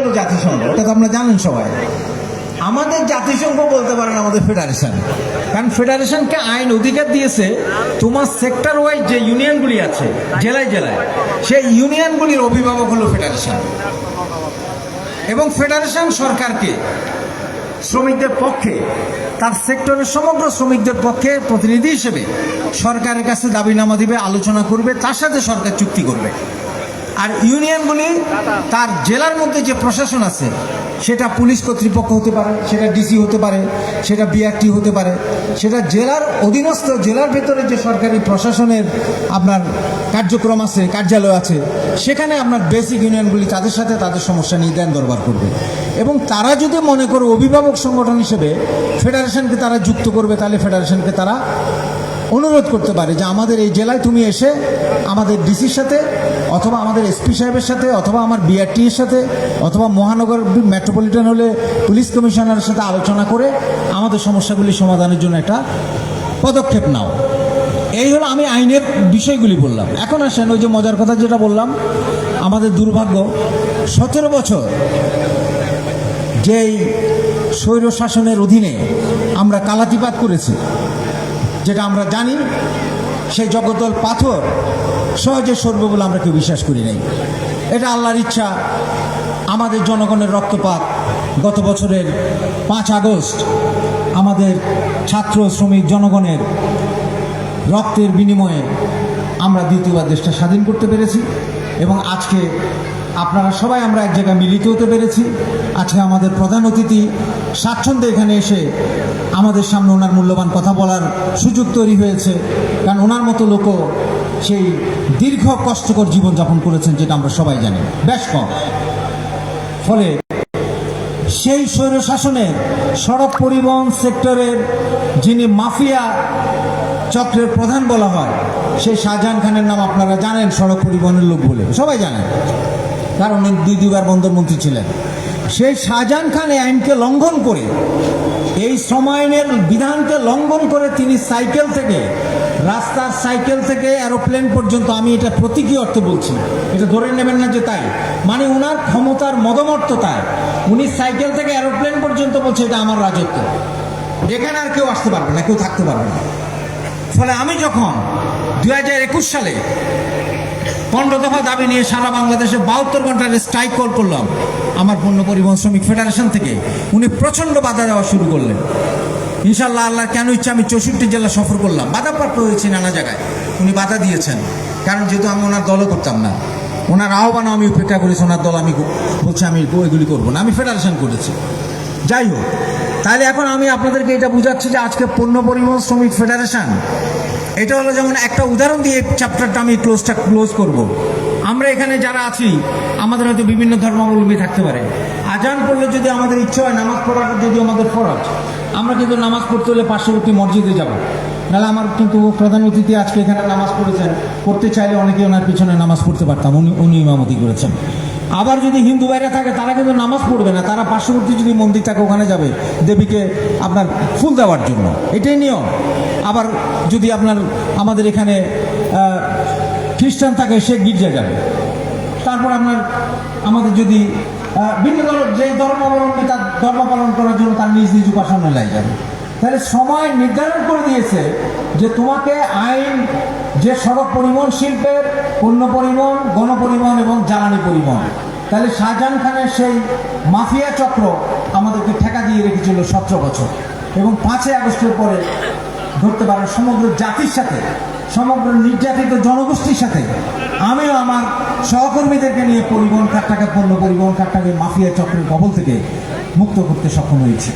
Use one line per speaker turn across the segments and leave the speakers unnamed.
হলো জাতিসংঘ, ওটা তো আপনারা জানেন সবাই। আমাদের জাতিসংঘ বলতে পারেন আমাদের ফেডারেশন। কারণ ফেডারেশনকে আইন অধিকার দিয়েছে তোমার সেক্টর ওয়াইজ যে ইউনিয়নগুলি আছে, জেলায় জেলায়, সেই ইউনিয়নগুলির অভিভাবক হলো ফেডারেশন। এবং ফেডারেশন সরকারকে, শ্রমিকদের পক্ষে, তার সেক্টরের সমগ্র শ্রমিকদের পক্ষে প্রতিনিধি হিসেবে সরকারের কাছে দাবিনামা দিবে, আলোচনা করবে, তার সাথে সরকার চুক্তি করবে। আর ইউনিয়নগুলি তার জেলার মধ্যে যে প্রশাসন আছে, সেটা পুলিশ কর্তৃপক্ষ হতে পারে, সেটা ডিসি হতে পারে, সেটা বিআরটি হতে পারে, সেটা জেলার অধীনস্থ জেলার ভেতরে যে সরকারি প্রশাসনের আপনার কার্যক্রম আছে, কার্যালয় আছে, সেখানে আপনার বেসিক ইউনিয়নগুলি তাদের সাথে তাদের সমস্যা দেন দরবার করবে। এবং তারা যদি মনে করে অভিভাবক সংগঠন হিসেবে ফেডারেশনকে তারা যুক্ত করবে, তাহলে ফেডারেশনকে তারা অনুরোধ করতে পারে যে আমাদের এই জেলায় তুমি এসে আমাদের ডিসির সাথে অথবা আমাদের এসপি সাহেবের সাথে অথবা আমার বিআরটি এর সাথে অথবা মহানগর মেট্রোপলিটন হলে পুলিশ কমিশনারের সাথে আলোচনা করে আমাদের সমস্যাগুলি সমাধানের জন্য একটা পদক্ষেপ নাও। এই হলো আমি আইনের বিষয়গুলি বললাম। এখন আসেন ওই যে মজার কথা যেটা বললাম, আমাদের দুর্ভাগ্য, সতেরো বছর যেই স্বৈর শাসনের অধীনে আমরা কালাতিপাত করেছি। যেটা আমরা জানি, সেই জগদ্দল পাথর সহজে সরবে বলে আমরা কেউ বিশ্বাস করি নাই। এটা আল্লাহর ইচ্ছা। আমাদের জনগণের রক্তপাত গত বছরের পাঁচ আগস্ট আমাদের ছাত্র, শ্রমিক, জনগণের রক্তের বিনিময়ে আমরা দ্বিতীয়বার দেশটা স্বাধীন করতে পেরেছি এবং আজকে আপনারা সবাই আমরা এক জায়গায় মিলিত হতে পেরেছি। আজকে আমাদের প্রধান অতিথি স্বাচ্ছন্দ্যে এখানে এসে আমাদের সামনে ওনার মূল্যবান কথা বলার সুযোগ তৈরি হয়েছে। কারণ ওনার মতো লোকও সেই দীর্ঘ কষ্টকর জীবনযাপন করেছেন যেটা আমরা সবাই জানি। বেশ কম। ফলে সেই স্বৈর শাসনের সড়ক পরিবহন সেক্টরের যিনি মাফিয়া চক্রের প্রধান বলা হয়, সেই শাহজাহান খানের নাম আপনারা জানেন, সড়ক পরিবহনের লোক বলে। সবাই জানেন। কারণ দুই দুইবার বন্দরমন্ত্রী ছিলেন। সেই শাহজাহান খান এই আইনকে লঙ্ঘন করে, এই শ্রম আইনের বিধানকে লঙ্ঘন করে তিনি সাইকেল থেকে, রাস্তার সাইকেল থেকে এরোপ্লেন পর্যন্ত, আমি এটা প্রতীকী অর্থে বলছি এটা ধরে নেবেন না যে তাই। মানে ওনার ক্ষমতার মদমর্ততায় উনি সাইকেল থেকে এরোপ্লেন পর্যন্ত বলছে, এটা আমার রাজত্ব। এখানে আর কেউ আসতে পারবে না, কেউ থাকতে পারবে না। ফলে আমি যখন দু হাজার একুশ সালে পনেরো দফা দাবি নিয়ে সারা বাংলাদেশে বাহাত্তর ঘণ্টার স্ট্রাইক কল করলাম। আমার পণ্য পরিবহন শ্রমিক ফেডারেশন থেকে। উনি প্রচণ্ড বাধা দেওয়া শুরু করলেন। ইনশাল্লাহ আল্লাহ কেন ইচ্ছা, আমি চৌষট্টি জেলা সফর করলাম। বাধাপ্রাপ্ত হয়েছি নানা জায়গায়। উনি বাধা দিয়েছেন। কারণ যেহেতু আমি ওনার দলও করতাম না। ওনার আহ্বানও আমি উপেক্ষা করেছি, ওনার দল আমি বলছি, আমি ওইগুলি করব না, আমি ফেডারেশন করেছি। যাই হোক, তাহলে এখন আমি আপনাদেরকে এটা বুঝাচ্ছি যে আজকে পণ্য পরিবহন শ্রমিক ফেডারেশন এটা হলো যেমন একটা উদাহরণ দিয়ে চ্যাপ্টারটা আমি ক্লোজটা ক্লোজ করব। আমরা এখানে যারা আছি, আমাদের হয়তো বিভিন্ন ধর্মাবলম্বী থাকতে পারে। আজান পড়লে যদি আমাদের ইচ্ছা হয়, নামাজ পড়াটা যদি আমাদের ফরজ, আমরা কিন্তু নামাজ পড়তে হলে পার্শ্ববর্তী মসজিদে যাব। নাহলে আমার কিন্তু প্রধান অতিথি আজকে এখানে নামাজ পড়েছেন, পড়তে চাইলে অনেকে ওনার পিছনে নামাজ পড়তে পারতাম, উনি উনি ইমামতি করেছেন। আবার যদি হিন্দু বাইরে থাকে, তারা কিন্তু নামাজ পড়বে না, তারা পার্শ্ববর্তী যদি মন্দির থাকে, ওখানে যাবে দেবীকে আপনার ফুল দেওয়ার জন্য। এটাই নিয়ম। আবার যদি আপনার আমাদের এখানে খ্রিস্টান থাকে সে গির্জা যাবে। তারপর আপনার আমাদের যদি আহ, ভিন্ন ধর্ম যে ধর্মাবলম্বী তার ধর্ম পালন করার জন্য তার নিজ নিজ উপাসনালয় যাবে। তাহলে সময় নির্ধারণ করে দিয়েছে যে তোমাকে আইন যে সড়ক পরিবহন শিল্পের পণ্য পরিবহন গণপরিবহন এবং জ্বালানি পরিবহন। তাহলে শাহজাহান খানের সেই মাফিয়া চক্র আমাদেরকে ঠেকা দিয়ে রেখেছিল সতেরো বছর। এবং পাঁচই আগস্টের পরে ধরতে পারেন সমগ্র জাতির সাথে, সমগ্র নির্যাতিত জনগোষ্ঠীর সাথে। আমিও আমার সহকর্মীদেরকে নিয়ে পরিবহন কাঠটাকে, পণ্য পরিবহন কাঠটাকে, মাফিয়া চক্রের কবল থেকে মুক্ত করতে সক্ষম হয়েছি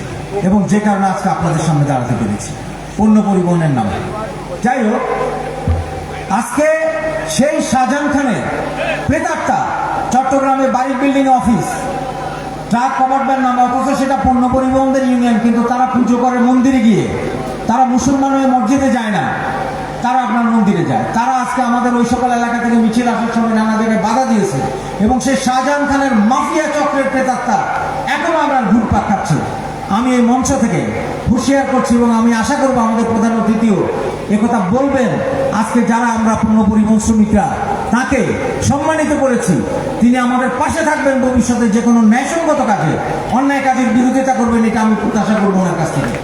এবং যে কারণে আজকে আপনাদের সামনে দাঁড়াতে পেরেছি। পণ্য পরিবহনের নামে। যাই হোক, আজকে সেই শাহজাহান খানের প্রেতাত্মা চট্টগ্রামে বাড়ির বিল্ডিং অফিস ট্রাক কমান্ডার নামে অথচ সেটা পণ্য পরিবহনদের ইউনিয়ন কিন্তু তারা পুজো করে মন্দিরে গিয়ে। তারা মুসলমান হয়ে মসজিদে যায় না, তারা আপনার মন্দিরে যায়। তারা আজকে আমাদের ওই সকল এলাকা থেকে মিছিল আসার সময় নানা জায়গায় বাধা দিয়েছে এবং সেই শাহজাহান খানের মাফিয়া চক্রের প্রেতাত্মা এখনও আমরা ঘুরপাক খাচ্ছে। আমি এই মঞ্চ থেকে হুঁশিয়ার করছি এবং আমি আশা করব আমাদের প্রধান অতিথিও একথা বলবেন। আজকে যারা আমরা পরিবহন শ্রমিকরা তাকে সম্মানিত করেছি। তিনি আমাদের পাশে থাকবেন ভবিষ্যতে যে কোনো ন্যায়সঙ্গত কাজে। অন্যায় কাজের বিরোধিতা করবেন এটা আমি প্রত্যাশা করব ওনার কাছ থেকে।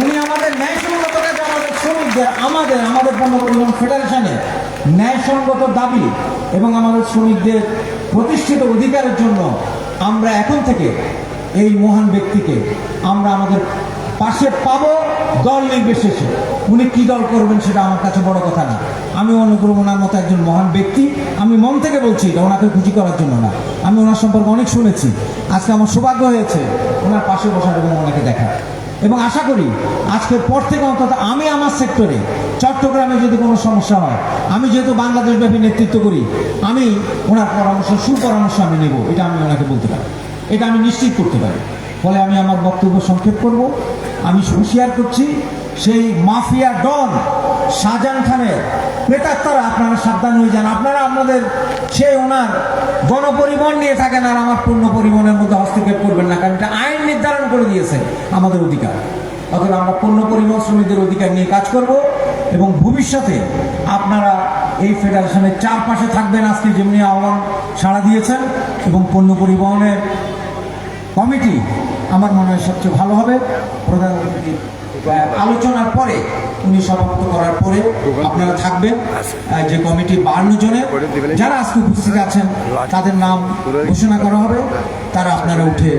উনি আমাদের ন্যায়সঙ্গত কাজে আমাদের শ্রমিকদের আমাদের আমাদের পণ্য পরিবহন ফেডারেশনের ন্যায়সঙ্গত দাবি এবং আমাদের শ্রমিকদের প্রতিষ্ঠিত অধিকারের জন্য আমরা এখন থেকে এই মহান ব্যক্তিকে আমরা আমাদের পাশে পাবো দল নির্বিশেষে। উনি কি দল করবেন সেটা আমার কাছে বড় কথা না। আমি করব ওনার মতো একজন মহান ব্যক্তি। আমি মন থেকে বলছি এটা ওনাকে খুশি করার জন্য না। আমি ওনার সম্পর্কে অনেক শুনেছি। আজকে আমার সৌভাগ্য হয়েছে ওনার পাশে বসার এবং ওনাকে দেখা। এবং আশা করি আজকের পর থেকে অন্তত আমি আমার সেক্টরে চট্টগ্রামে যদি কোনো সমস্যা হয়, আমি যেহেতু বাংলাদেশ ব্যাপী নেতৃত্ব করি, আমি ওনার পরামর্শ, সুপরামর্শ আমি নেব, এটা আমি ওনাকে বলতে পারি। এটা আমি নিশ্চিত করতে পারি। ফলে আমি আমার বক্তব্য সংক্ষেপ করব। আমি হুঁশিয়ার করছি, সেই মাফিয়া ডন শাহজাহান খানের প্রেতাত্মারা আপনারা সাবধান হয়ে যান। আপনারা আপনাদের সেই ওনার গণপরিবহন নিয়ে থাকেন আর আমার পূর্ণ পরিবহনের মধ্যে হস্তক্ষেপ করবেন না, কারণ এটা আইন নির্ধারণ করে দিয়েছে আমাদের অধিকার। অথবা আমরা পণ্য পরিবহন শ্রমিকদের অধিকার নিয়ে কাজ করব এবং ভবিষ্যতে আপনারা এই ফেডারেশনের চারপাশে থাকবেন আজকে যেমনি আহ্বান সাড়া দিয়েছেন এবং পণ্য পরিবহনের কমিটি আমার মনে হয় সবচেয়ে ভালো হবে। প্রধানমন্ত্রী আলোচনার পরে উনি সমাপ্ত করার পরে আপনারা থাকবেন যে কমিটি বান্ন জনের যারা আজকে উপস্থিত আছেন, তাদের নাম ঘোষণা করা হবে। তারা আপনারা উঠে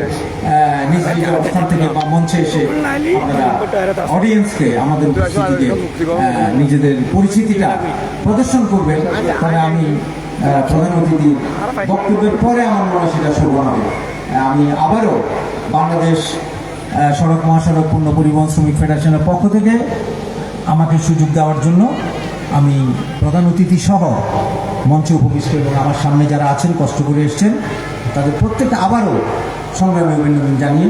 নিজ নিজ অবস্থান থেকে বা মঞ্চে এসে অডিয়েন্সকে আমাদের উপস্থিতিকে নিজেদের পরিচিতিটা প্রদর্শন করবেন। তাহলে আমি প্রধান অতিথির বক্তব্যের পরে আমার মনে সেটা শুরু হবে। আমি আবারও বাংলাদেশ সড়ক মহাসড়ক পূর্ণ পরিবহন শ্রমিক ফেডারেশনের পক্ষ থেকে আমাকে সুযোগ দেওয়ার জন্য আমি প্রধান অতিথি সহ মঞ্চে উপবিষ্ট এবং আমার সামনে যারা আছেন, কষ্ট করে এসছেন, তাদের প্রত্যেকটা আবারও সংগ্রামী অভিনন্দন জানিয়ে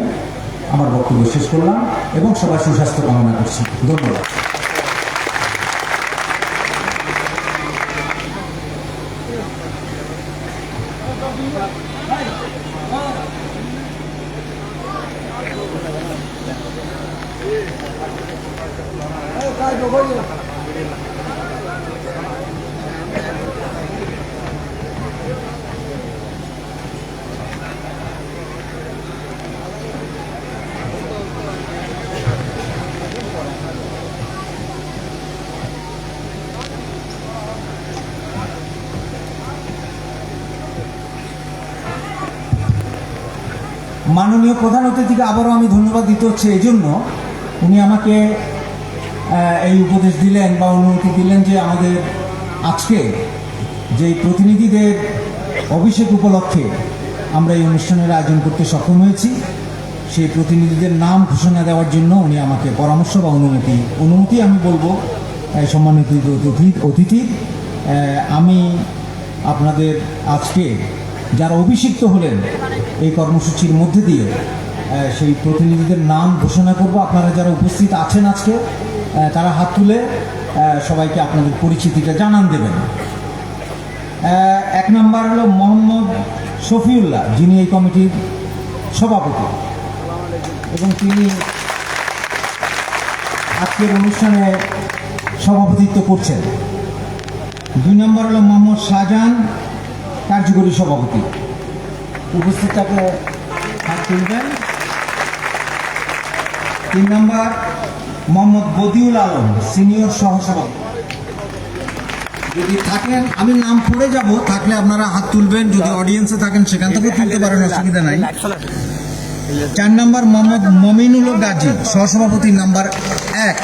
আমার বক্তব্য শেষ করলাম এবং সবার সুস্বাস্থ্য কামনা করছি। ধন্যবাদ। মাননীয় প্রধান অতিথিকে আবারও আমি ধন্যবাদ দিতে হচ্ছে। এই জন্য উনি আমাকে এই উপদেশ দিলেন বা অনুমতি দিলেন যে আমাদের আজকে যে প্রতিনিধিদের অভিষেক উপলক্ষে আমরা এই অনুষ্ঠানের আয়োজন করতে সক্ষম হয়েছি, সেই প্রতিনিধিদের নাম ঘোষণা দেওয়ার জন্য উনি আমাকে পরামর্শ বা অনুমতি অনুমতি আমি বলব সম্মানিত অতিথি অতিথি আমি আপনাদের আজকে যারা অভিষিক্ত হলেন এই কর্মসূচির মধ্যে দিয়ে সেই প্রতিনিধিদের নাম ঘোষণা করব। আপনারা যারা উপস্থিত আছেন আজকে তারা হাত তুলে সবাইকে আপনাদের পরিচিতিটা জানান দেবেন। এক নম্বর হলো মোহাম্মদ শফিউল্লাহ, যিনি এই কমিটির সভাপতি। এবং তিনি আজকের অনুষ্ঠানে সভাপতিত্ব করছেন। দুই নম্বর হলো মোহাম্মদ শাহজাহান, কার্যকরী সভাপতি। উপস্থিত থাকলে হাত তুলবেন। তিন নম্বর মোহাম্মদ বদিউল আলম সিনিয়র সহসভাপতি। যদি থাকেন আমি নাম পড়ে যাব থাকলে আপনারা হাত তুলবেন যদি অডিয়েন্সে থাকেন সেখান থেকে তুলতে পারেন অসুবিধা নাই। চার নম্বর মোহাম্মদ মমিনুল গাজী সহসভাপতি নাম্বার এক।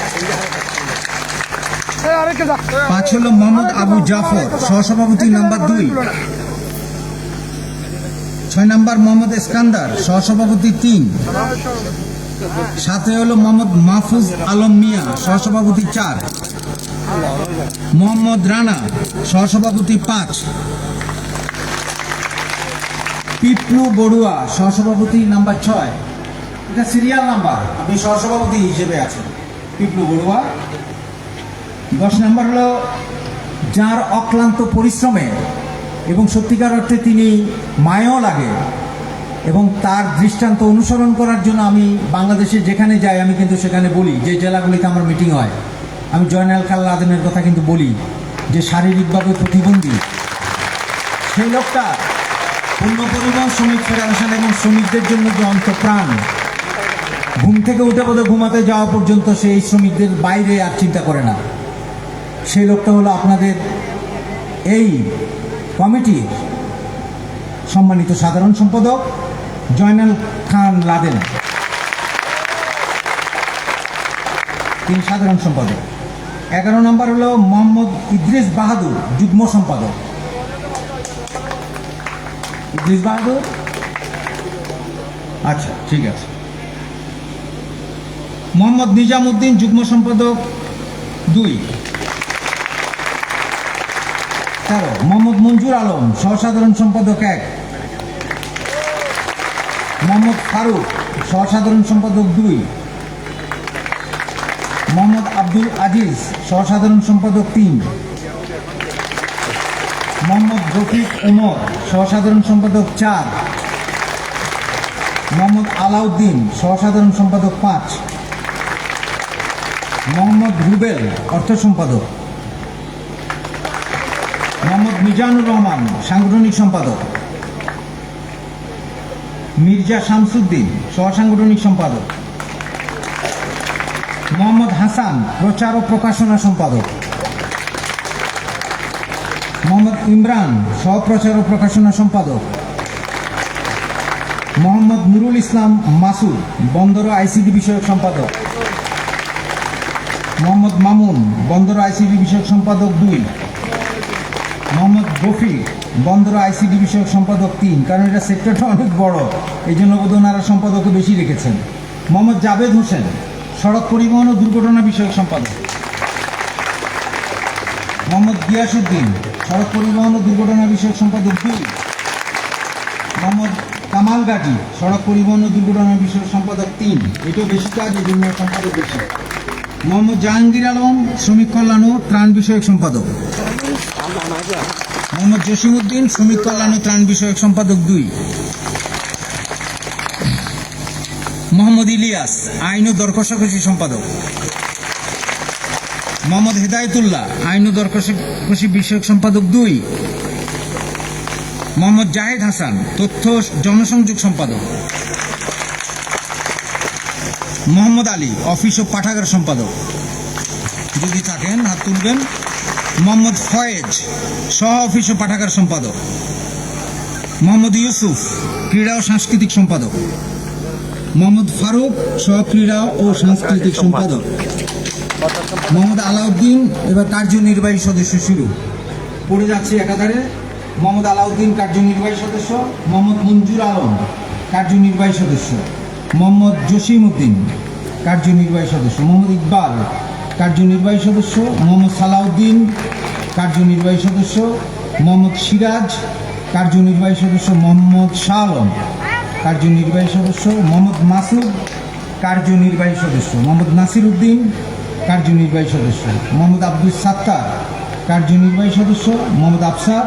পাঁচ হলো মোহাম্মদ আবু জাফর সহসভাপতি নাম্বার দুই। ছয় নম্বর মোহাম্মদ ইস্কান্দার সহসভাপতি তিন। সাথে হলো মোহাম্মদ মাহফুজ আলম মিয়া, সহসভাপতি চার। মোহাম্মদ রানা, সহসভাপতি পাঁচ। পিপলু বড়ুয়া, সহসভাপতি নাম্বার ছয়। এটা সিরিয়াল নাম্বার, আপনি সহসভাপতি হিসেবে আছেন। পিপলু বড়ুয়া। দশ নম্বর হলো যার অক্লান্ত পরিশ্রমে এবং সত্যিকার অর্থে তিনি মায়াও লাগে। এবং তার দৃষ্টান্ত অনুসরণ করার জন্য আমি বাংলাদেশে যেখানে যাই, আমি কিন্তু সেখানে বলি যে জেলাগুলিতে আমার মিটিং হয়। আমি জয়নাল কাল্লা আদমের কথা কিন্তু বলি যে শারীরিকভাবে প্রতিবন্ধী। সেই লোকটা পণ্য পরিবহন শ্রমিক ফেডারেশন এবং শ্রমিকদের জন্য যে অন্তপ্রাণ, ঘুম থেকে উঠে বোধহয় ঘুমাতে যাওয়া পর্যন্ত সেই শ্রমিকদের বাইরে আর চিন্তা করে না। সেই লোকটা হলো আপনাদের এই কমিটির সম্মানিত সাধারণ সম্পাদক। জয়নাল খান লাদেন। তিনি সাধারণ সম্পাদক। এগারো নম্বর হলো মোহাম্মদ ইদ্রিস বাহাদুর, যুগ্ম সম্পাদক। ইদ্রিস বাহাদুর? আচ্ছা ঠিক আছে। মোহাম্মদ নিজামুদ্দিন, যুগ্ম সম্পাদক, দুই। তেরো, মোহাম্মদ মঞ্জুর আলম, সহসাধারণ সম্পাদক, এক। মোহাম্মদ ফারুক, সহসাধারণ সম্পাদক দুই। মোহাম্মদ আব্দুল আজিজ, সহসাধারণ সম্পাদক তিন। মোহাম্মদ রফিক ওমর, সহসাধারণ সম্পাদক চার। মোহাম্মদ আলাউদ্দিন, সহসাধারণ সম্পাদক পাঁচ। মোহাম্মদ রুবেল, অর্থ সম্পাদক। মোহাম্মদ মিজানুর রহমান, সাংগঠনিক সম্পাদক। মির্জা শামসুদ্দিন, সহসাংগঠনিক সম্পাদক। মোহাম্মদ হাসান, প্রচার ও প্রকাশনা সম্পাদক। মোহাম্মদ ইমরান, সহপ্রচার ও প্রকাশনা সম্পাদক। মোহাম্মদ নুরুল ইসলাম মাসুদ, বন্দর আইসিডি বিষয়ক সম্পাদক। মোহাম্মদ মামুন, বন্দর আইসিডি বিষয়ক সম্পাদক দুই। মোহাম্মদ রফিক বন্দর আইসিডি বিষয়ক সম্পাদক তিন, কারণ এটা সেক্টরটা অনেক বড়। এই জন্য বোধ ওনারা সম্পাদকও বেশি রেখেছেন। মোহাম্মদ জাভেদ হোসেন, সড়ক পরিবহন ও দুর্ঘটনা বিষয়ক সম্পাদক। মোহাম্মদ গিয়াসুদ্দিন সড়ক পরিবহন ও দুর্ঘটনা বিষয়ক সম্পাদক দুই। মোহাম্মদ কামাল গাজী, সড়ক পরিবহন ও দুর্ঘটনা বিষয়ক সম্পাদক তিন। এটাও বেশি কাজ, এই জন্য সম্পাদক বেশি। মোহাম্মদ জাহাঙ্গীর আলম, শ্রমিক কল্যাণ ও ত্রাণ বিষয়ক সম্পাদক। মোহাম্মদ জসিমউদ্দিন শ্রমিক কল্যাণ ও ত্রাণ বিষয়ক সম্পাদক দুই। মোহাম্মদ ইলিয়াস, আইন ও দর কষাকষি সম্পাদক। মোহাম্মদ হেদায়তুল্লাহ, আইন ও দর কষাকষি বিষয়ক সম্পাদক দুই। মোহাম্মদ জাহেদ হাসান, তথ্য জনসংযোগ সম্পাদক। মোহাম্মদ আলী, অফিস ও পাঠাগার সম্পাদক। যদি থাকেন, হাত তুলবেন। মোহাম্মদ ফয়েজ, সহ অফিস ও পাঠাগার সম্পাদক। মোহাম্মদ ইউসুফ, ক্রীড়া ও সাংস্কৃতিক সম্পাদক। মোহাম্মদ ফারুক, সহ ক্রীড়া ও সাংস্কৃতিক সম্পাদক। মোহাম্মদ আলাউদ্দিন, এবার কার্যনির্বাহী সদস্য শুরু। পড়ে যাচ্ছে একাধারে। মোহাম্মদ আলাউদ্দিন কার্যনির্বাহী সদস্য, মোহাম্মদ মঞ্জুর আলম কার্যনির্বাহী সদস্য, মোহাম্মদ জসিম উদ্দিন কার্যনির্বাহী সদস্য, মোহাম্মদ ইকবাল কার্যনির্বাহী সদস্য মোহাম্মদ সালাউদ্দিন কার্যনির্বাহী সদস্য মোহাম্মদ সিরাজ কার্যনির্বাহী সদস্য মোহাম্মদ শাহ আলম কার্যনির্বাহী সদস্য মোহাম্মদ মাসুদ কার্যনির্বাহী সদস্য মোহাম্মদ নাসির উদ্দিন কার্যনির্বাহী সদস্য মোহাম্মদ আব্দুল সাত্তার কার্যনির্বাহী সদস্য মোহাম্মদ আফসার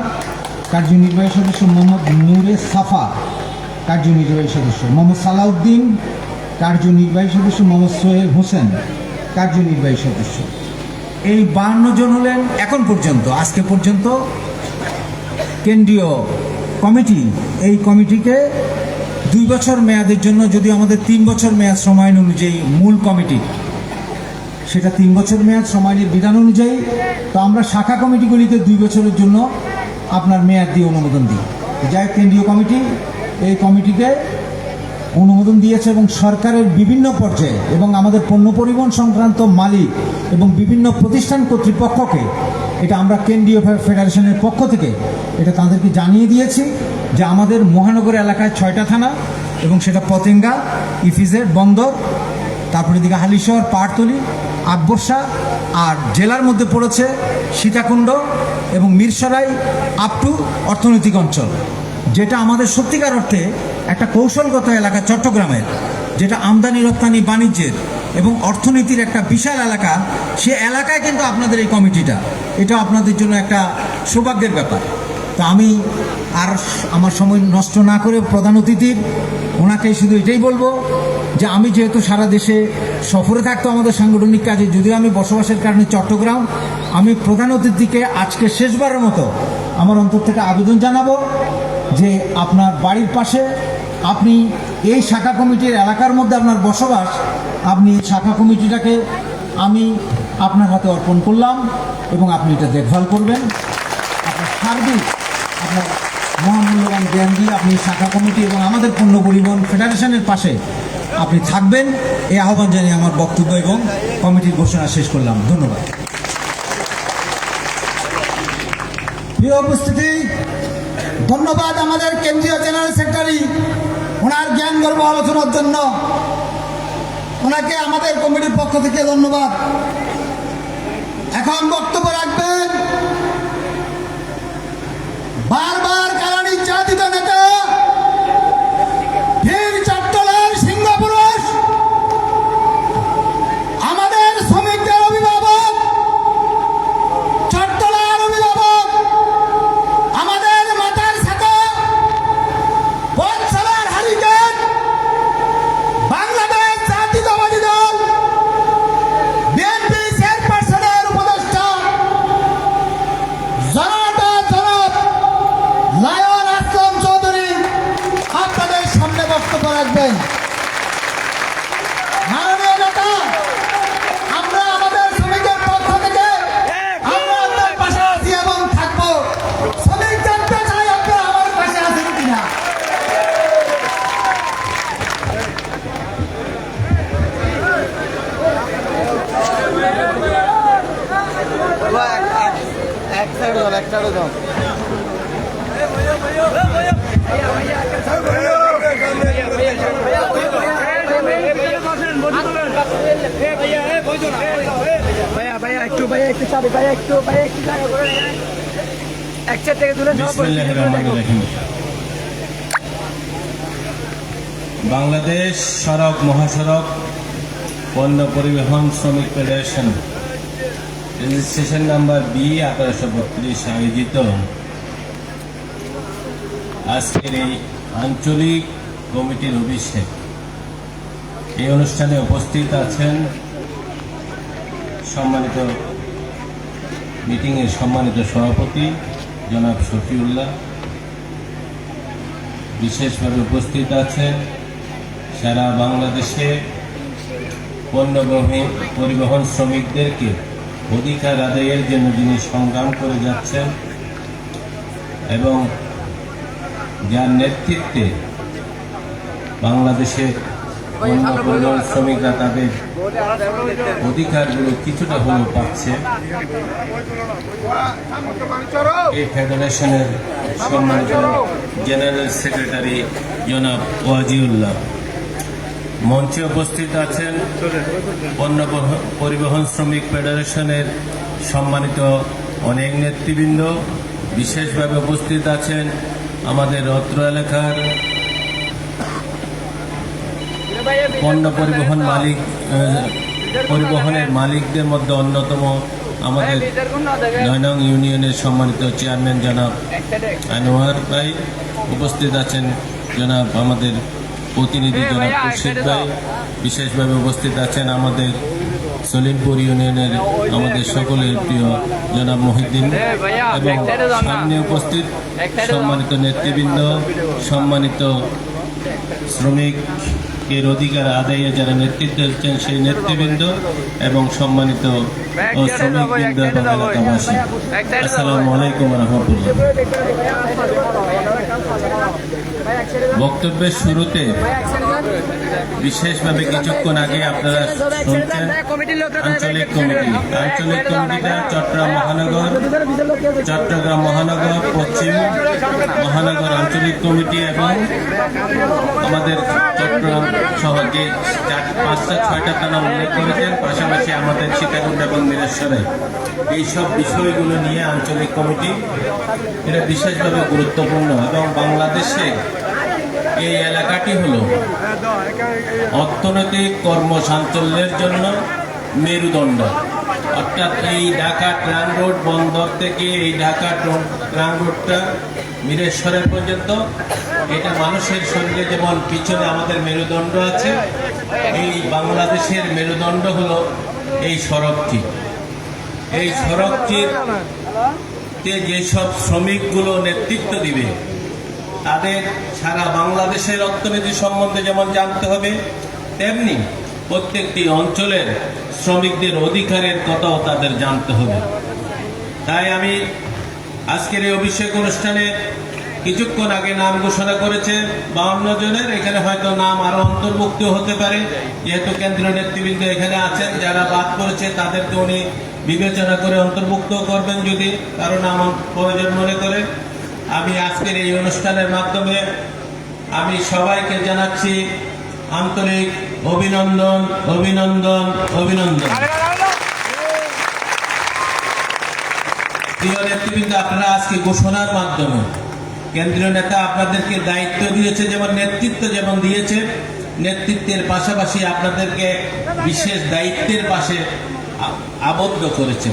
কার্যনির্বাহী সদস্য মোহাম্মদ নূরে সাফা কার্যনির্বাহী সদস্য মোহাম্মদ সালাউদ্দিন কার্যনির্বাহী সদস্য মোহাম্মদ সোহেল হোসেন কার্যনির্বাহী সদস্য। এই বান্ন জন হলেন এখন পর্যন্ত, আজকে পর্যন্ত কেন্দ্রীয় কমিটি। এই কমিটিকে দুই বছর মেয়াদের জন্য যদি আমাদের তিন বছর মেয়াদ সময় অনুযায়ী মূল কমিটি, সেটা তিন বছর মেয়াদ সময়ের বিধান অনুযায়ী, তো আমরা শাখা কমিটিগুলিতে দুই বছরের জন্য আপনার মেয়াদ দিয়ে অনুমোদন দিই। যাই কেন্দ্রীয় কমিটি, এই কমিটিতে অনুমোদন দিয়েছে এবং সরকারের বিভিন্ন পর্যায়ে এবং আমাদের পণ্য পরিবহন সংক্রান্ত মালিক এবং বিভিন্ন প্রতিষ্ঠান কর্তৃপক্ষকে, এটা আমরা কেন্দ্রীয় ফেডারেশনের পক্ষ থেকে, এটা তাদেরকে জানিয়ে দিয়েছি যে আমাদের মহানগর এলাকায় ছয়টা থানা এবং সেটা পতেঙ্গা, ইফিজের বন্দর, তারপরে দিকে হালিশহর, পাহাড়তলি আকবর্ষা আর জেলার মধ্যে পড়েছে সীতাকুণ্ড এবং মিরসরাই আপ টু অর্থনৈতিক অঞ্চল। যেটা আমাদের সত্যিকার অর্থে একটা কৌশলগত এলাকা চট্টগ্রামের, যেটা আমদানি রপ্তানি বাণিজ্যের এবং অর্থনীতির একটা বিশাল এলাকা, সে এলাকায় কিন্তু আপনাদের এই কমিটিটা। এটা আপনাদের জন্য একটা সৌভাগ্যের ব্যাপার। তা আমি আর আমার সময় নষ্ট না করে প্রধান অতিথির, ওনাকে শুধু এটাই বলব যে আমি যেহেতু সারা দেশে সফরে থাকতো আমাদের সাংগঠনিক কাজে, যদিও আমি বসবাসের কারণে চট্টগ্রাম, আমি প্রধান অতিথিকে আজকে শেষবারের মতো আমার অন্তর থেকে আবেদন জানাব যে আপনার বাড়ির পাশে আপনি এই শাখা কমিটির এলাকার মধ্যে আপনার বসবাস, আপনি এই শাখা কমিটিটাকে আমি আপনার হাতে অর্পণ করলাম এবং আপনি এটা দেখভাল করবেন। আপনার সার্বিক, আপনার মহামূল্যবান জ্ঞান দিয়ে আপনি শাখা কমিটি এবং আমাদের পণ্য পরিবহন ফেডারেশনের পাশে আপনি থাকবেন। এই আহ্বান জানিয়ে আমার বক্তব্য এবং কমিটির ঘোষণা শেষ করলাম। ধন্যবাদ। প্রিয় উপস্থিতি, ধন্যবাদ আমাদের কেন্দ্রীয় জেনারেল সেক্রেটারি। ওনার জ্ঞান গর্ব আলোচনার জন্য ওনাকে আমাদের কমিটির পক্ষ থেকে ধন্যবাদ। এখন বক্তব্য রাখবেন। বারবার
একটু একটু জায়গা করে এক থেকে তুলে
বাংলাদেশ সড়ক মহাসড়ক পণ্য পরিবহন শ্রমিক ফেডারেশন। রেজিস্ট্রেশন নাম্বার বি আঠারোশো বত্রিশ আয়োজিত। আজকের এই আঞ্চলিক কমিটির অভিষেক এই অনুষ্ঠানে উপস্থিত আছেন সম্মানিত মিটিংয়ের সম্মানিত সভাপতি জনাব শফিউল্লাহ বিশেষভাবে উপস্থিত আছেন। সারা বাংলাদেশে পণ্যবহী পরিবহন শ্রমিকদেরকে অধিকার আদায়ের জন্য যিনি সংগ্রাম করে যাচ্ছেন এবং যার নেতৃত্বে বাংলাদেশের পণ্য শ্রমিকরা তাদের অধিকারগুলো কিছুটা হলেও পাচ্ছে। এই ফেডারেশনের সম্মানিত জেনারেল সেক্রেটারি জনাব ওয়াজিউল্লাহ। মঞ্চে উপস্থিত আছেন পণ্য পরিবহন শ্রমিক ফেডারেশনের সম্মানিত অনেক নেতৃবৃন্দ। বিশেষভাবে উপস্থিত আছেন আমাদের অত্র এলাকার পণ্য পরিবহন মালিক পরিবহনের মালিকদের মধ্যে অন্যতম আমাদের নয় নং ইউনিয়নের সম্মানিত চেয়ারম্যান জনাব আনোয়ার ভাই উপস্থিত আছেন। জনাব আমাদের প্রতিনিধি জনাব খুরশিদ ভাই বিশেষভাবে উপস্থিত আছেন। আমাদের সলিমপুর ইউনিয়নের আমাদের সকলের প্রিয় জনাব মহিদ্দিন এবং সামনে উপস্থিত সম্মানিত নেতৃবৃন্দ, সম্মানিত শ্রমিকের অধিকার আদায়ে যারা নেতৃত্ব দিচ্ছেন সেই নেতৃবৃন্দ এবং সম্মানিত শ্রমিকবৃন্দ এবং এলাকাবাসী। আসসালামু আলাইকুম রহমতুল্লাহ। বক্তব্যের শুরুতে বিশেষভাবে কিছুক্ষণ আগে আপনারা শুনছেন আঞ্চলিক কমিটি। আঞ্চলিক কমিটিটা চট্টগ্রাম মহানগর চট্টগ্রাম মহানগর, পশ্চিম মহানগর আঞ্চলিক কমিটি এবং আমাদের চট্টগ্রাম সহ যে চার, পাঁচটা, ছয়টা থানা উল্লেখ করেছেন, পাশাপাশি আমাদের সীতাকুণ্ড এবং মিরেশ্বরে এইসব বিষয়গুলো নিয়ে আঞ্চলিক কমিটি এটা বিশেষভাবে গুরুত্বপূর্ণ এবং বাংলাদেশে এই এলাকাটি হলো অর্থনৈতিক কর্মসাঞ্চল্যের জন্য মেরুদণ্ড। অর্থাৎ এই ঢাকা ট্রান রোড বন্দর থেকে এই ঢাকা ট্রান রোডটা মিরেশ্বরের পর্যন্ত। এটা মানুষের শরীরে যেমন পিছনে আমাদের মেরুদণ্ড আছে, এই বাংলাদেশের মেরুদণ্ড হলো এই সড়কটি। এই সড়কটির তে যেসব শ্রমিকগুলো নেতৃত্ব দিবে তাদের সারা বাংলাদেশের অর্থনীতি সম্বন্ধে যেমন জানতে হবে, তেমনি প্রত্যেকটি অঞ্চলের শ্রমিকদের অধিকারের কথাও তাদের জানতে হবে। তাই আমি আজকের এই অভিষেক অনুষ্ঠানে কিছুক্ষণ আগে নাম ঘোষণা করেছে, বাউন্ন জনের, এখানে হয়তো নাম আরও অন্তর্ভুক্ত হতে পারে। যেহেতু কেন্দ্রীয় নেতৃবৃন্দ এখানে আছেন, যারা বাদ করেছে তাদেরকে উনি বিবেচনা করে অন্তর্ভুক্ত করবেন যদি কারও নাম প্রয়োজন মনে করে। আমি আজকের এই অনুষ্ঠানের মাধ্যমে আমি সবাইকে জানাচ্ছি আন্তরিক অভিনন্দন অভিনন্দন অভিনন্দন। প্রিয় নেতৃবৃন্দ, আপনারা আজকে ঘোষণার মাধ্যমে কেন্দ্রীয় নেতা আপনাদেরকে দায়িত্ব দিয়েছে, যেমন নেতৃত্ব যেমন দিয়েছে, নেতৃত্বের পাশাপাশি আপনাদেরকে বিশেষ দায়িত্বের পাশে আবদ্ধ করেছে।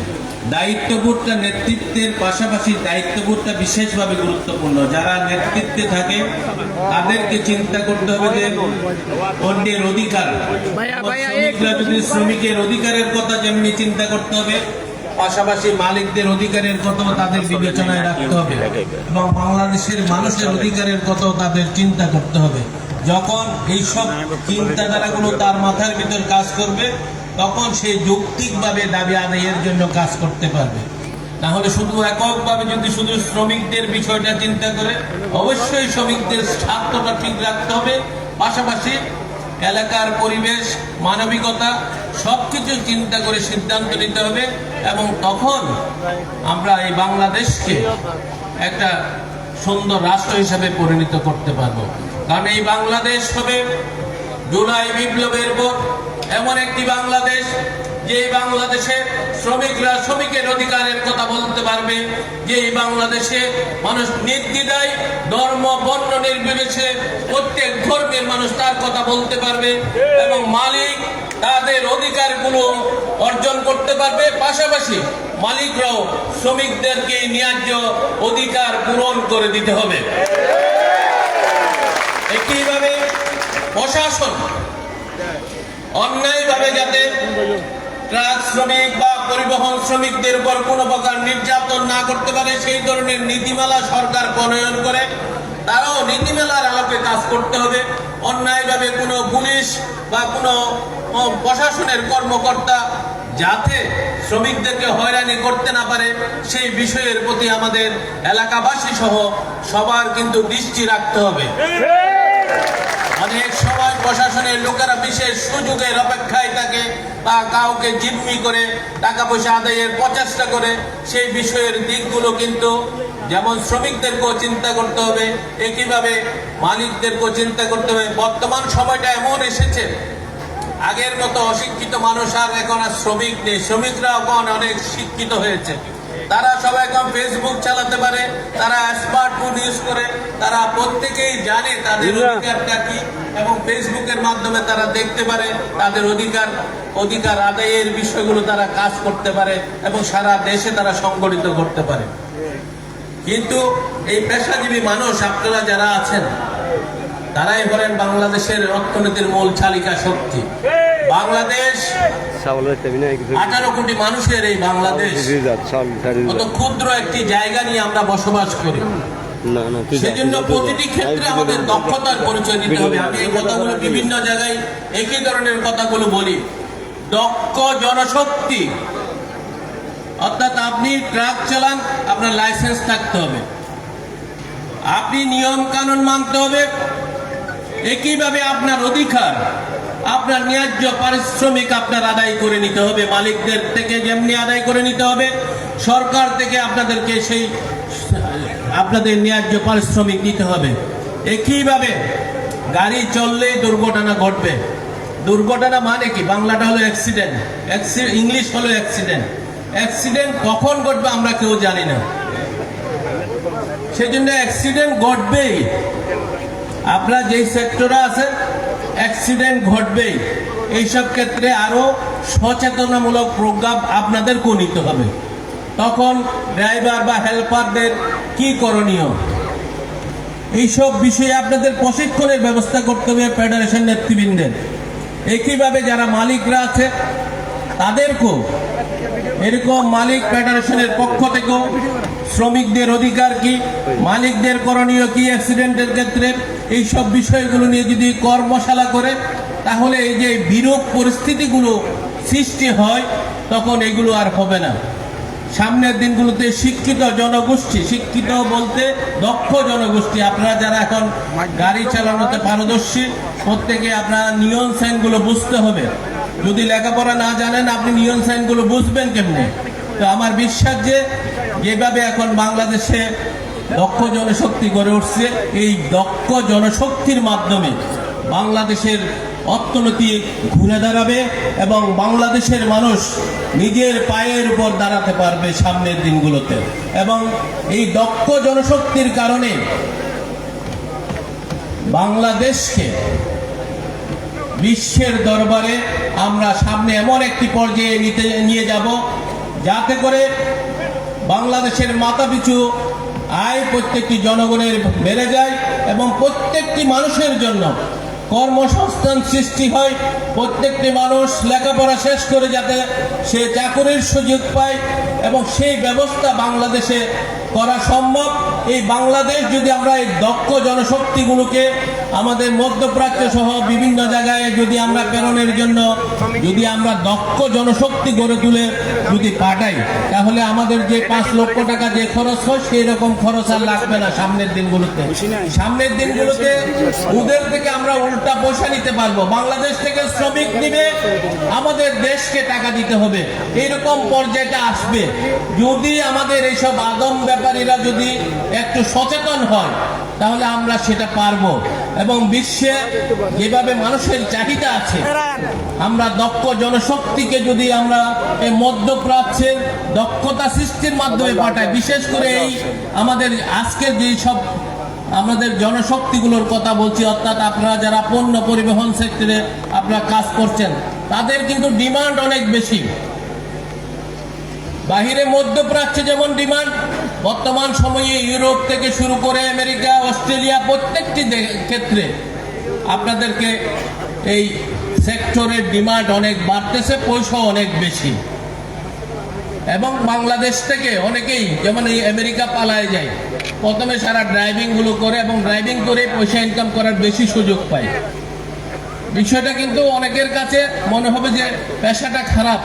দায়িত্ববোধটা নেতৃত্বের পাশাপাশি দায়িত্ববোধটা বিশেষভাবে গুরুত্বপূর্ণ। যারা নেতৃত্বে থাকে তাদেরকে চিন্তা করতে হবে যে অন্যের অধিকার শ্রমিকের অধিকারের কথা যেমনি চিন্তা করতে হবে পাশাপাশি মালিকদের অধিকারের কথাও তাদের বিবেচনায় রাখতে হবে এবং বাংলাদেশের মানুষের অধিকারের কথাও তাদের চিন্তা করতে হবে। যখন এইসব চিন্তাধারাগুলো তার মাথার ভিতর কাজ করবে তখন সে যৌক্তিকভাবে দাবি আদায়ের জন্য কাজ করতে পারবে। তাহলে শুধু এককভাবে যদি শুধু শ্রমিকদের বিষয়টা চিন্তা করে, অবশ্যই শ্রমিকদের স্বার্থটা ঠিক রাখতে হবে। পাশাপাশি এলাকার পরিবেশ, মানবিকতা সবকিছু চিন্তা করে সিদ্ধান্ত নিতে হবে এবং তখন আমরা এই বাংলাদেশকে একটা সুন্দর রাষ্ট্র হিসাবে পরিণত করতে পারব। কারণ এই বাংলাদেশ হবে জুলাই বিপ্লবের পর এমন একটি বাংলাদেশ যে বাংলাদেশে শ্রমিকরা শ্রমিকের অধিকারের কথা বলতে পারবে, যে বাংলাদেশে মানুষ নির্দ্বিধায় ধর্ম, বর্ণ নির্বিশেষে প্রত্যেক ধর্মের মানুষ তার কথা বলতে পারবে এবং মালিক তাদের অধিকারগুলো অর্জন করতে পারবে। পাশাপাশি মালিকরাও শ্রমিকদেরকে ন্যায্য অধিকার পূরণ করে দিতে হবে। একইভাবে প্রশাসন অন্যায়ভাবে যাতে ট্রাক শ্রমিক বা পরিবহন শ্রমিকদের উপর কোনো প্রকার নির্যাতন না করতে পারে, সেই ধরনের নীতিমালা সরকার প্রণয়ন করে তারাও নীতিমালার আলোকে কাজ করতে হবে। অন্যায়ভাবে কোনো পুলিশ বা কোনো প্রশাসনের কর্মকর্তা যাতে শ্রমিকদেরকে হয়রানি করতে না পারে, সেই বিষয়ের প্রতি আমাদের এলাকাবাসী সহ সবার কিন্তু দৃষ্টি রাখতে হবে। অনেক সময় প্রশাসনের লোকেরা বিশেষ সুযোগের অপেক্ষায় থাকে বা কাউকে জিম্মি করে টাকা পয়সা আদায়ের প্রচেষ্টা করে, সেই বিষয়ের দিকগুলো কিন্তু যেমন শ্রমিকদেরকেও চিন্তা করতে হবে, একইভাবে মালিকদেরকেও চিন্তা করতে হবে। বর্তমান সময়টা এমন এসেছে, আগের মতো অশিক্ষিত মানুষ আর এখন আর শ্রমিক নেই। শ্রমিকরা এখন অনেক শিক্ষিত হয়েছে। তারা সবাই এখন ফেসবুক চালাতে পারে তারা স্মার্টফোন ইউজ করে তারা প্রত্যেকেই জানে তাদের অধিকারটা কি এবং ফেসবুকের মাধ্যমে তারা দেখতে পারে তাদের অধিকার অধিকার আদায়ের বিষয়গুলো তারা কাজ করতে পারে এবং সারা দেশে তারা সংগঠিত করতে পারে। কিন্তু এই পেশাজীবী মানুষ আপনারা যারা আছেন তারাই হলেন বাংলাদেশের অর্থনীতির মূল চালিকা শক্তি। বাংলাদেশ আঠারো কোটি মানুষের এই বাংলাদেশ। কত ক্ষুদ্র একটি জায়গা নিয়ে আমরা বসবাস করি। সেজন্য প্রতিটি ক্ষেত্রে আমাদের দক্ষতার পরিচয় দিতে হবে। আমি এই কথাগুলো বিভিন্ন জায়গায় একই ধরনের কথাগুলো বলি। দক্ষ জনশক্তি। অর্থাৎ আপনি ট্রাক চালান আপনার লাইসেন্স থাকতে হবে। আপনি নিয়ম কানুন মানতে হবে। একইভাবে আপনার অধিকার। আপনার ন্যায্য পারিশ্রমিক আপনার আদায় করে নিতে হবে, মালিকদের থেকে যেমনি আদায় করে নিতে হবে, সরকার থেকে আপনাদেরকে সেই, আপনাদের ন্যায্য পারিশ্রমিক দিতে হবে। একইভাবে গাড়ি চললেই দুর্ঘটনা ঘটবে। দুর্ঘটনা মানে কি? বাংলাটা হলো অ্যাক্সিডেন্ট ইংলিশ হলো অ্যাক্সিডেন্ট অ্যাক্সিডেন্ট কখন ঘটবে আমরা কেউ জানি না। সেই জন্য অ্যাক্সিডেন্ট ঘটবেই। আপনার যেই সেক্টরে আছেন অ্যাক্সিডেন্ট ঘটবেই এইসব ক্ষেত্রে আরও সচেতনামূলক প্রোগ্রাম আপনাদেরকেও নিতে হবে। তখন ড্রাইভার বা হেল্পারদের কি করণীয়? এইসব বিষয়ে আপনাদের প্রশিক্ষণের ব্যবস্থা করতে হবে ফেডারেশন নেতৃবৃন্দের। একইভাবে যারা মালিকরা আছে, তাদেরকেও, এরকম মালিক ফেডারেশনের পক্ষ থেকেও শ্রমিকদের অধিকার কি? মালিকদের করণীয় কি অ্যাক্সিডেন্টের ক্ষেত্রে? এই সব বিষয়গুলো নিয়ে যদি কর্মশালা করে, তাহলে এই যে বিরূপ পরিস্থিতিগুলো সৃষ্টি হয়, তখন এগুলো আর হবে না। সামনের দিনগুলোতে শিক্ষিত জনগোষ্ঠী, শিক্ষিত বলতে দক্ষ জনগোষ্ঠী, আপনারা যারা এখন গাড়ি চালানোতে পারদর্শী, প্রত্যেকে আপনারা নিয়ম সাইনগুলো বুঝতে হবে। যদি লেখাপড়া না জানেন, আপনি নিয়ম সাইনগুলো বুঝবেন কেমনে? তো আমার বিশ্বাস যে, যেভাবে এখন বাংলাদেশে দক্ষ জনশক্তি গড়ে উঠছে। এই দক্ষ জনশক্তির মাধ্যমে বাংলাদেশের অর্থনীতি ঘুরে দাঁড়াবে এবং বাংলাদেশের মানুষ নিজের পায়ের উপর দাঁড়াতে পারবে সামনের দিনগুলোতে। এবং এই দক্ষ জনশক্তির কারণে বাংলাদেশকে বিশ্বের দরবারে আমরা সামনে এমন একটি পর্যায়ে নিতে নিয়ে যাব, যাতে করে বাংলাদেশের মাথাপিছু আয় প্রত্যেকটি জনগণের বেড়ে যায় এবং প্রত্যেকটি মানুষের জন্য কর্মসংস্থান সৃষ্টি হয়। প্রত্যেকটি মানুষ লেখাপড়া শেষ করে যাতে সে চাকরির সুযোগ পায় এবং সেই ব্যবস্থা বাংলাদেশে করা সম্ভব। এই বাংলাদেশ যদি আমরা এই দক্ষ জনশক্তিগুলোকে আমাদের মধ্যপ্রাচ্য সহ বিভিন্ন জায়গায় যদি আমরা প্রেরণের জন্য যদি আমরা দক্ষ জনশক্তি গড়ে তুলে যদি পাঠাই, তাহলে আমাদের যে পাঁচ লক্ষ টাকা যে খরচ হয়, সেই রকম খরচ আর লাগবে না সামনের দিনগুলোতে। সামনের দিনগুলোতে ওদের থেকে আমরা উল্টা পয়সা নিতে পারব। বাংলাদেশ থেকে শ্রমিক নিবে, আমাদের দেশকে টাকা দিতে হবে। এইরকম পর্যায়টা আসবে। যদি আমাদের এইসব আদম ব্যাপারীরা যদি একটু সচেতন হয়, তাহলে আমরা সেটা পারব। এবং বিশ্বে যেভাবে মানুষের চাহিদা আছে আমরা দক্ষ জনশক্তিকে যদি আমরা এই মধ্যপ্রাচ্যের দক্ষতা সৃষ্টির মাধ্যমে পাঠাই বিশেষ করে এই আমাদের আজকের যে সব আমাদের জনশক্তিগুলোর কথা বলছি অর্থাৎ আপনারা যারা পণ্য পরিবহন সেক্টরে আপনারা কাজ করছেন তাদের কিন্তু ডিমান্ড অনেক বেশি। বাহিরে মধ্যপ্রাচ্যে যেমন ডিমান্ড বর্তমান সময়ে ইউরোপ থেকে শুরু করে আমেরিকা, অস্ট্রেলিয়া প্রত্যেকটি ক্ষেত্রে আপনাদেরকে এই সেক্টরের ডিমান্ড অনেক বাড়তেছে পয়সা অনেক বেশি। এবং বাংলাদেশ থেকে অনেকেই যেমন এই আমেরিকা পালায় যায়, প্রথমে সারা ড্রাইভিংগুলো করে এবং ড্রাইভিং করে পয়সা ইনকাম করার বেশি সুযোগ পায়। বিষয়টা কিন্তু অনেকের কাছে মনে হবে যে পেশাটা খারাপ,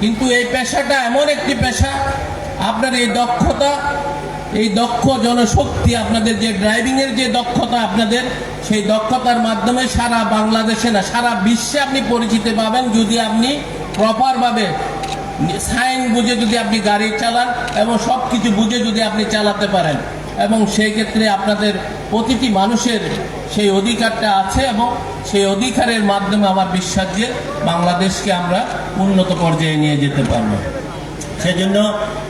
কিন্তু এই পেশাটা এমন একটি পেশা আপনার এই দক্ষতা, এই দক্ষ জনশক্তি, আপনাদের যে ড্রাইভিং এর যে দক্ষতা আপনাদের, সেই দক্ষতার মাধ্যমে সারা বাংলাদেশে না, সারা বিশ্বে আপনি পরিচিতি পাবেন যদি আপনি প্রপারভাবে সাইন বুঝে যদি আপনি গাড়ি চালান এবং সব কিছু বুঝে যদি আপনি চালাতে পারেন। এবং সেই ক্ষেত্রে আপনাদের প্রতিটি মানুষের সেই অধিকারটা আছে এবং সেই অধিকারের মাধ্যমে আমার বিশ্বাস যে বাংলাদেশকে আমরা উন্নত পর্যায়ে নিয়ে যেতে পারব। সেজন্য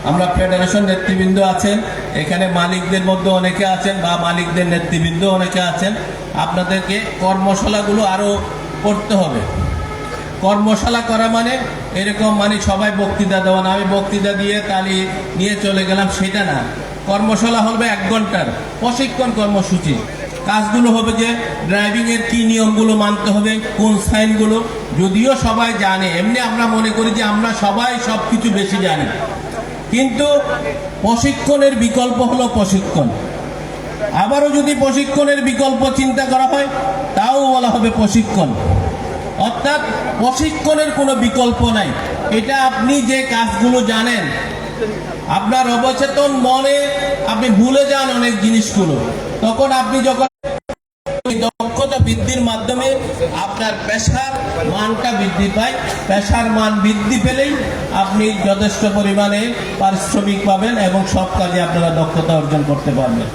আমরা ফেডারেশন নেতৃবৃন্দ আছেন। এখানে মালিকদের মধ্যে অনেকে আছেন বা মালিকদের নেতৃবৃন্দ অনেকে আছেন। আপনাদেরকে কর্মশালাগুলো আরও করতে হবে। কর্মশালা করা মানে এরকম মানে সবাই বক্তৃতা দেওয়া না। আমি বক্তৃতা দিয়ে তালি নিয়ে চলে গেলাম, সেটা না। কর্মশালা হবে এক ঘণ্টার প্রশিক্ষণ কর্মসূচি। কাজগুলো হবে যে ড্রাইভিং এর কি নিয়মগুলো মানতে হবে, কোন সাইনগুলো যদিও সবাই জানে, এমনি আমরা মনে করি যে আমরা সবাই সব কিছু বেশি জানি। কিন্তু প্রশিক্ষণের বিকল্প হলো প্রশিক্ষণ। আবারও যদি প্রশিক্ষণের বিকল্প চিন্তা করা হয়, তাও বলা হবে প্রশিক্ষণ। অর্থাৎ প্রশিক্ষণের কোনো বিকল্প নাই। এটা আপনি যে কাজগুলো জানেন, আপনার অবচেতন মনে আপনি ভুলে যান অনেক জিনিসগুলো। তখন আপনি যখন দক্ষতা বৃদ্ধির মাধ্যমে আপনার পেশার মানটা বৃদ্ধি পায়। পেশার মান বৃদ্ধি পেলেই আপনি যথেষ্ট পরিমাণে পারিশ্রমিক পাবেন এবং সব কাজে আপনারা দক্ষতা অর্জন করতে পারবেন।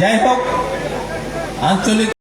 যাই হোক, আঞ্চলিক